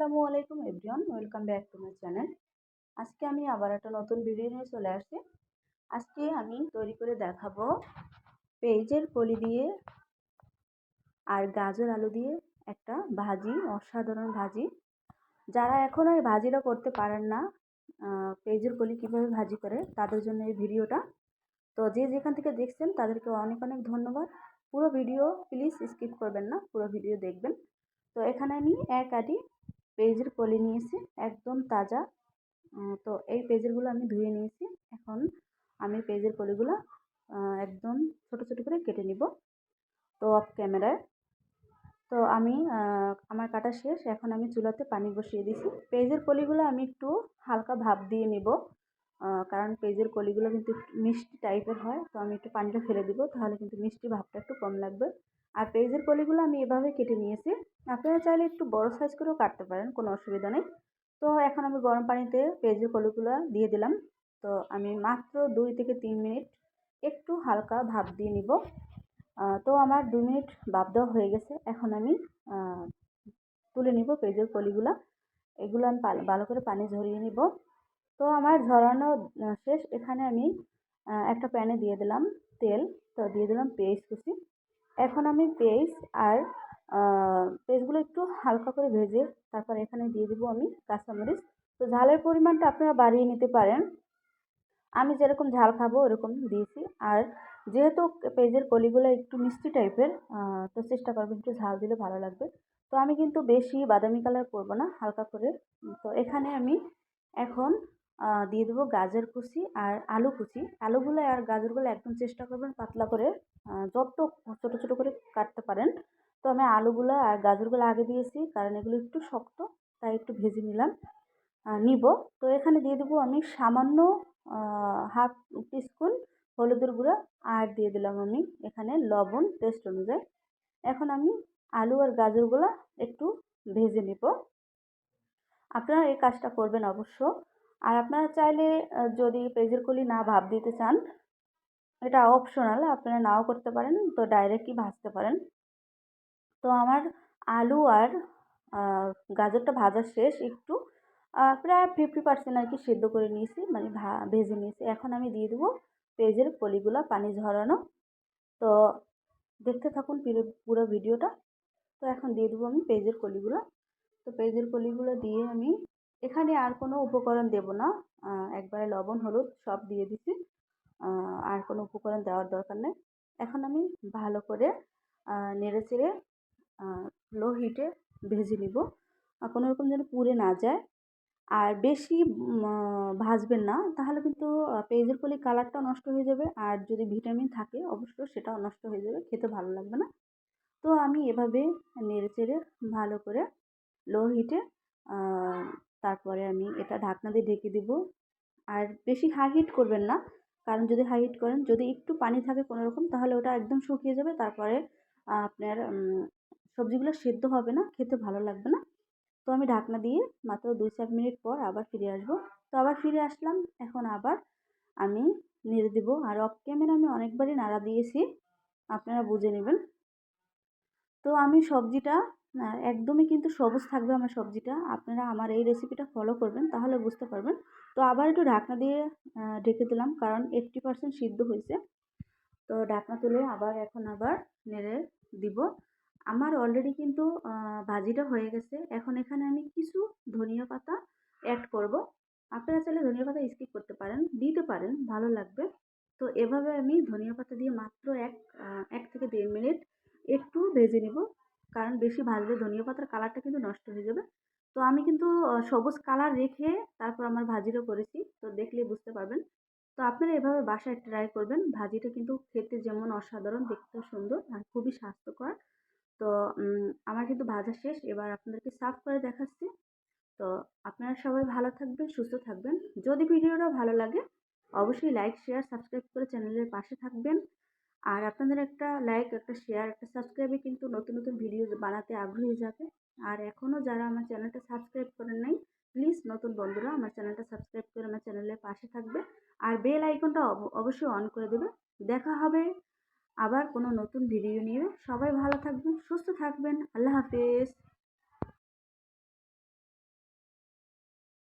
আসসালামু আলাইকুম everyone, welcome back to my channel. আজকে আমি আবার একটা নতুন ভিডিও নিয়ে চলে আসছি আজকে আমি তৈরি করে দেখাবো পেঁয়াজের কলি দিয়ে আর গাজর আলু দিয়ে একটা ভাজি, অসাধারণ ভাজি। যারা এখন এই ভাজিটা করতে পারেন না পেঁয়াজের কলি কীভাবে ভাজি করে, তাদের জন্য এই ভিডিওটা। তো যে যেখান থেকে দেখছেন, তাদেরকে অনেক অনেক ধন্যবাদ। পুরো ভিডিও প্লিজ স্কিপ করবেন না, পুরো ভিডিও দেখবেন। তো এখানে আমি এক আটি পেঁয়াজের কলি নিয়েছি, একদম তাজা। তো এই পেঁয়াজেরগুলো আমি ধুয়ে নিয়েছি। এখন আমি পেঁয়াজের কলিগুলো একদম ছোট ছোট করে কেটে নিব, তো অফ ক্যামেরায় তো আমি আমার কাটা শেষ। এখন আমি চুলাতে পানি বসিয়ে দিছি পেঁয়াজের কলিগুলো আমি একটু হালকা ভাপ দিয়ে নিব কারণ পেঁয়াজের কলিগুলো কিন্তু মিষ্টি টাইপের হয়। তো আমি একটু পানিটা ফেলে দিব, তাহলে কিন্তু মিষ্টি ভাবটা একটু কম লাগবে। আর পেঁয়াজের কলিগুলো আমি এভাবে কেটে নিয়েছি। আপনারা চাইলে একটু বড় সাইজ করেও কাটতে পারেন, কোনো অসুবিধা নেই। তো এখন আমি গরম পানিতে পেঁয়াজের কলিগুলো দিয়ে দিলাম। তো আমি মাত্র দুই থেকে তিন মিনিট একটু হালকা ভাপ দিয়ে নিব। তো আমার দু মিনিট ভাপ দেওয়া হয়ে গেছে। এখন আমি তুলে নিব পেঁয়াজের কলিগুলো। এগুলো আমি ভালো করে পানি ঝরিয়ে নিব। তো আমার ঝরানো শেষ। এখানে আমি একটা প্যানে দিয়ে দিলাম তেল। তো দিয়ে দিলাম পেঁয়াজ কুচি। এখন আমি পেঁয়াজ আর পেঁয়াজগুলো একটু হালকা করে ভেজে তারপর এখানে দিয়ে দেবো আমি কাঁচামরিচ। তো ঝালের পরিমাণটা আপনারা বাড়িয়ে নিতে পারেন। আমি যেরকম ঝাল খাব ওরকম দিয়েছি। আর যেহেতু পেঁয়াজের কলিগুলো একটু মিষ্টি টাইপের তো চেষ্টা করবেন একটু ঝাল দিলে ভালো লাগবে। তো আমি কিন্তু বেশি বাদামি কালার করব না, হালকা করে। তো এখানে আমি এখন দিয়ে দেবো গাজর কুচি আর আলু কুচি। আলুগুলো আর গাজরগুলো একদম চেষ্টা করবেন পাতলা করে যত ছোটো ছোটো করে কাটতে পারেন। তো আমি আলুগুলো আর গাজরগুলো আগে দিয়েছি, কারণ এগুলো একটু শক্ত, তাই একটু ভেজে নিলাম। নিব। তো এখানে দিয়ে দেবো আমি সামান্য হাফ টিস্পুন হলুদের গুঁড়া, আর দিয়ে দিলাম আমি এখানে লবণ টেস্ট অনুযায়ী। এখন আমি আলু আর গাজরগুলো একটু ভেজে নেব। আপনারা এই কাজটা করবেন অবশ্য। আর আপনারা চাইলে যদি পেঁয়াজের কলি না ভাপ দিতে চান এটা অপশনাল আপনারা নাও করতে পারেন, তো ডাইরেক্টই ভাজতে পারেন। তো আমার আলু আর গাজরটা ভাজা শেষ একটু প্রায় ফিফটি পার্সেন্ট আর কি সেদ্ধ করে নিয়েছি মানে ভা, ভেজে নিয়েছি। এখন আমি দিয়ে দেবো পেঁয়াজের কলিগুলো পানি ঝরানো। তো দেখতে থাকুন পুরো ভিডিওটা। তো এখন দিয়ে দেবো আমি পেঁয়াজের কলিগুলো তো পেঁয়াজের কলিগুলো দিয়ে আমি, এখানে আর কোনো উপকরণ দেব না। একবারে লবণ, হলুদ সব দিয়ে দিছি। আর কোনো উপকরণ দেওয়ার দরকার নেই। এখন আমি ভালো করে নেড়ে চেড়ে লো হিটে ভেজে নিব। কোনো রকম যেন পুড়ে না যায়। আর বেশি ভাজবেন না। তাহলে কিন্তু পেঁয়াজের কলি কালারটা নষ্ট হয়ে যাবে। আর যদি ভিটামিন থাকে অবশ্য সেটাও নষ্ট হয়ে যাবে। খেতে ভালো লাগবে না। তো আমি এভাবে নেড়ে চেড়ে ভালো করে লো হিটে তারপরে আমি এটা ঢাকনা দিয়ে ঢেকে দেবো। আর বেশি হাই হিট করবেন না। কারণ যদি হাই হিট করেন, যদি একটু পানি থাকে কোনো রকম, তাহলে ওটা একদম শুকিয়ে যাবে। তারপরে আপনার সবজিগুলো সেদ্ধ হবে না, খেতে ভালো লাগবে না। তো আমি ঢাকনা দিয়ে মাত্র দুই চার মিনিট পর আবার ফিরে আসব। তো আবার ফিরে আসলাম, এখন আবার আমি নেড়ে দেবো। আর অফ ক্যামেরা আমি অনেকবারই নাড়া দিয়েছি, আপনারা বুঝে নেবেন। তো আমি সবজিটা একদমই কিন্তু সবুজ থাকবে আমার সবজিটা। আপনারা আমার এই রেসিপিটা ফলো করবেন, তাহলে বুঝতে পারবেন। তো আবার একটু ঢাকনা দিয়ে ঢেকে দিলাম, কারণ এইট্টি পারসেন্ট সিদ্ধ হয়েছে। তো ঢাকনা তুলে আবার এখন আবার নেড়ে দিব। আমার অলরেডি কিন্তু ভাজিটা হয়ে গেছে। এখন এখানে আমি কিছু ধনিয়া পাতা অ্যাড করব। আপনারা চাইলে ধনিয়া পাতা স্কিপ করতে পারেন, দিতে পারেন, ভালো লাগবে। তো এভাবে আমি ধনিয়া পাতা দিয়ে মাত্র এক এক থেকে দেড় মিনিট একটু ভেজে নেব। কারণ বেশি ভাজলে ধনিয়া পাতার কালারটা কিন্তু নষ্ট হয়ে যাবে। তো আমি কিন্তু সবুজ কালার রেখে তারপর আমার ভাজিটা করেছি। তো দেখলে বুঝতে পারবেন। তো আপনারা এভাবে বাসায় ট্রাই করবেন। ভাজিটা কিন্তু খেতে যেমন অসাধারণ, দেখতেও সুন্দর আর খুবই স্বাস্থ্যকর। তো আমার কিন্তু ভাজা শেষ। এবার আপনাদেরকে সার্ভ করে দেখাচ্ছি। তো আপনারা সবাই ভালো থাকবেন, সুস্থ থাকবেন। যদি ভিডিওটা ভালো লাগে, অবশ্যই লাইক শেয়ার সাবস্ক্রাইব করে চ্যানেলের পাশে থাকবেন। আর আপনাদের একটা লাইক একটা শেয়ার একটা সাবস্ক্রাইবে কিন্তু নতুন নতুন ভিডিও বানাতে আগ্রহী যাবে আর এখনও যারা আমার চ্যানেলটা সাবস্ক্রাইব করেন নাই প্লিজ নতুন বন্ধুরা আমার চ্যানেলটা সাবস্ক্রাইব করে আমার চ্যানেলের পাশে থাকবে। আর বেল আইকনটা অবশ্যই অন করে দেবে। দেখা হবে আবার কোনো নতুন ভিডিও নিয়ে। সবাই ভালো থাকবেন, সুস্থ থাকবেন। আল্লাহ হাফেজ।